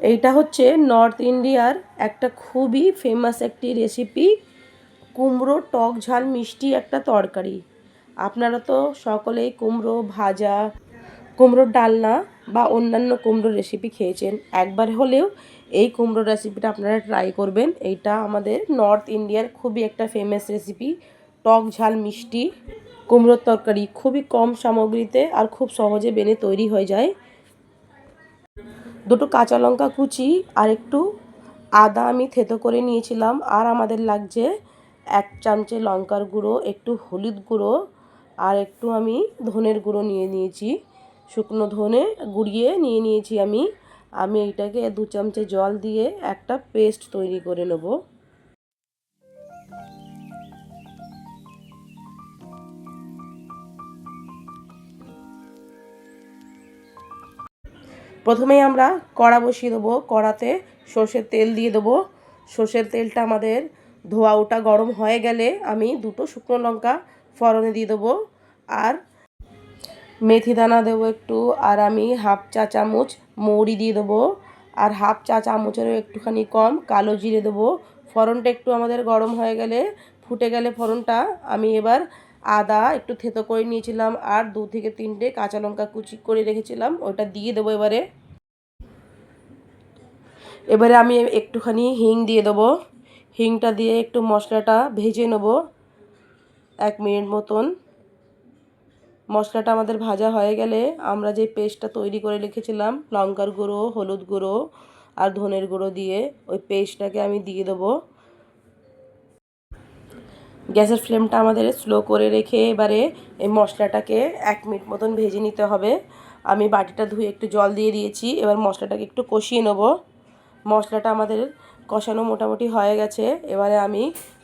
এইটা হচ্ছে নর্থ ইন্ডিয়ার একটা খুবই ফেমাস একটি রেসিপি কুমড়ো টক ঝাল মিষ্টি একটা তরকারি। আপনারা তো সকলেই কুমড়ো ভাজা, কুমড়োর ডালনা বা অন্যান্য কুমড়োর রেসিপি খেয়েছেন। একবার হলেও এই কুমড়ো রেসিপিটা আপনারা ট্রাই করবেন। এইটা আমাদের নর্থ ইন্ডিয়ার খুবই একটা ফেমাস রেসিপি টক ঝাল মিষ্টি, কুমড়োর তরকারি। খুবই কম সামগ্রীতে আর খুব সহজে বেনে তৈরি হয়ে যায়। দুটো কাঁচা লঙ্কা কুচি আর একটু আদা আমি থেতো করে নিয়েছিলাম। আর আমাদের লাগছে এক চামচে লঙ্কার গুঁড়ো, একটু হলুদ গুঁড়ো আর একটু আমি ধনের গুঁড়ো নিয়ে নিয়েছি। শুকনো ধনে গুঁড়িয়ে নিয়ে নিয়েছি আমি। আমি এইটাকে দু চামচে জল দিয়ে একটা পেস্ট তৈরি করে নেব। প্রথমেই আমরা কড়া বসিয়ে দেবো, কড়াতে সর্ষের তেল দিয়ে দেবো। সর্ষের তেলটা আমাদের ধোয়া ওটা গরম হয়ে গেলে আমি দুটো শুকনো লঙ্কা ফড়নে দিয়ে দেবো। আর মেথি দানা দেবো একটু, আর আমি হাফ চা চামচ মৌরি দিয়ে দেবো। আর হাফ চা চামচেরও একটুখানি কম কালো জিরে দেবো। ফড়নটা একটু আমাদের গরম হয়ে গেলে, ফুটে গেলে ফড়নটা আমি এবার আদা একটু থেতো করে নিয়েছিলাম আর দু থেকে তিনটে কাঁচা লঙ্কা কুচি করে রেখেছিলাম, ওটা দিয়ে দেবো এবারে। এবারে আমি একটুখানি হিং দিয়ে দেবো। হিংটা দিয়ে একটু মশলাটা ভেজে নেব এক মিনিট মতন। মশলাটা আমাদের ভাজা হয়ে গেলে আমরা যে পেস্টটা তৈরি করে রেখেছিলাম, লঙ্কার গুঁড়ো, হলুদ গুঁড়ো আর ধনের গুঁড়ো দিয়ে, ওই পেস্টটাকে আমি দিয়ে দেবো। গ্যাসের ফ্লেমটা আমাদের স্লো করে রেখে এবারে এই মশলাটাকে এক মিনিট মতন ভেজে নিতে হবে। আমি বাটিটা ধুয়ে একটু জল দিয়ে দিয়েছি, এবার মশলাটাকে একটু কষিয়ে নেব। মশলাটা আমাদের কষানো মোটামুটি হয়ে গেছে। এবারে আমি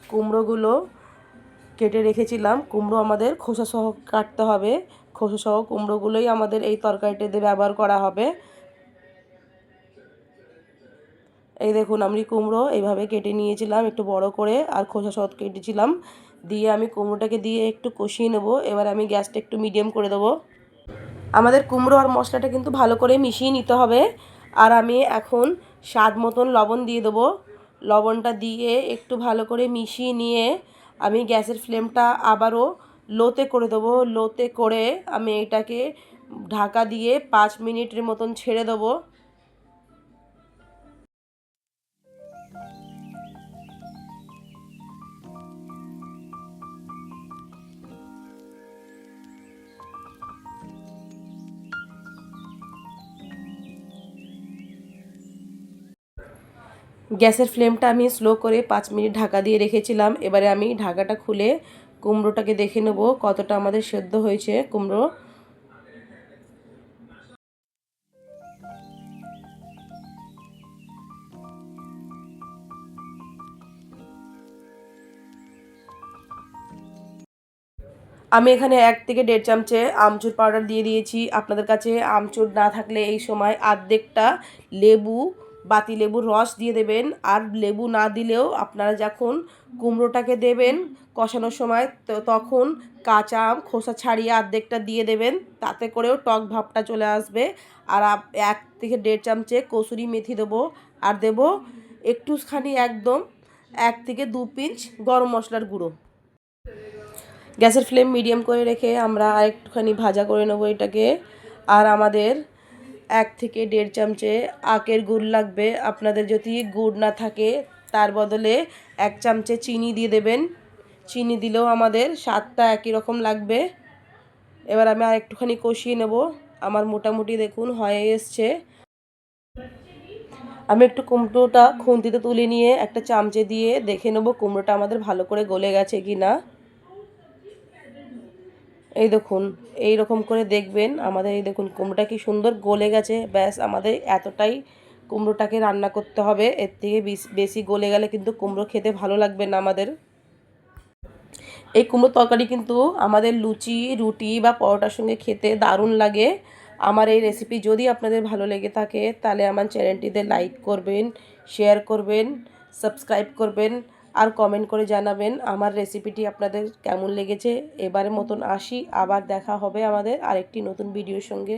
কুমড়োগুলো কেটে রেখেছিলাম। কুমড়ো আমাদের খোসাসহ কাটতে হবে। খোসাসহ কুমড়োগুলোই আমাদের এই তরকারিটাতে ব্যবহার করা হবে। এই দেখুন, আমি কুমড়ো এইভাবে কেটে নিয়েছিলাম একটু বড় করে আর খোসা সহ কেটেছিলাম। দিয়ে আমি কুমড়োটাকে দিয়ে একটু কষিয়ে নেব। এবার আমি গ্যাসটা একটু মিডিয়াম করে দেবো। আমাদের কুমড়ো আর মশলাটা কিন্তু ভালো করে মিশিয়ে নিতে হবে। আর আমি এখন স্বাদ মতন লবণ দিয়ে দেবো। লবণটা দিয়ে একটু ভালো করে মিশিয়ে নিয়ে আমি গ্যাসের ফ্লেমটা আবারও লোতে করে দেবো। লোতে করে আমি এটাকে ঢাকা দিয়ে পাঁচ মিনিটের মতন ছেড়ে দেবো। গ্যাসের ফ্লেমটা আমি স্লো করে পাঁচ মিনিট ঢাকা দিয়ে রেখেছিলাম। এবারে আমি ঢাকাটা খুলে কুমড়োটাকে দেখে নেব কতটা আমাদের সেদ্ধ হয়েছে কুমড়ো। আমি এখানে এক থেকে দেড় চামচে আমচুর পাউডার দিয়ে দিয়েছি। আপনাদের কাছে আমচুর না থাকলে এই সময় আর্ধেকটা লেবু বাতি লেবুর রস দিয়ে দেবেন। আর লেবু না দিলেও আপনারা যখন কুমড়োটাকে দেবেন কষানোর সময়, তো তখন কাঁচা আম, খোসা ছাড়িয়ে আর্ধেকটা দিয়ে দেবেন। তাতে করেও টক ভাবটা চলে আসবে। আর এক থেকে দেড় চামচে কসুরি মেথি দেবো। আর দেব একটুখানি একদম এক থেকে দু পিঞ্চ গরম মশলার গুঁড়ো। গ্যাসের ফ্লেম মিডিয়াম করে রেখে আমরা আরেকটুখানি ভাজা করে নেব এটাকে। আর আমাদের এক থেকে দেড় চামচে আখের গুড় লাগবে। আপনাদের যদি গুড় না থাকে, তার বদলে এক চামচে চিনি দিয়ে দেবেন। চিনি দিলেও আমাদের স্বাদটা একই রকম লাগবে। এবার আমি আর একটুখানি কষিয়ে নেব। আমার মোটামুটি দেখুন হয়ে এসছে। আমি একটু কুমড়োটা খুন্তিতে তুলে নিয়ে একটা চামচে দিয়ে দেখে নেব কুমড়োটা আমাদের ভালো করে গলে গেছে কি না এই দেখুন, এই রকম করে দেখবেন, আমাদের এই দেখুন কুমড়োটা কি সুন্দর গলে গেছে। ব্যাস, আমাদের এতটাই কুমড়োটাকে রান্না করতে হবে। এর থেকে বেশি গলে গেলে কিন্তু কুমড়ো খেতে ভালো লাগবে না আমাদের। এই কুমড়ো তরকারি কিন্তু আমাদের লুচি, রুটি বা পরোটার সঙ্গে খেতে দারুণ লাগে। আমার এই রেসিপি যদি আপনাদের ভালো লেগে থাকে, তাহলে আমার চ্যানেলটিতে লাইক করবেন শেয়ার করবেন সাবস্ক্রাইব করবেন। আর কমেন্ট করে জানাবেন আমার রেসিপিটি আপনাদের কেমন লেগেছে। এবারের মতন আসি, আবার দেখা হবে আমাদের আরেকটি নতুন ভিডিওর সঙ্গে।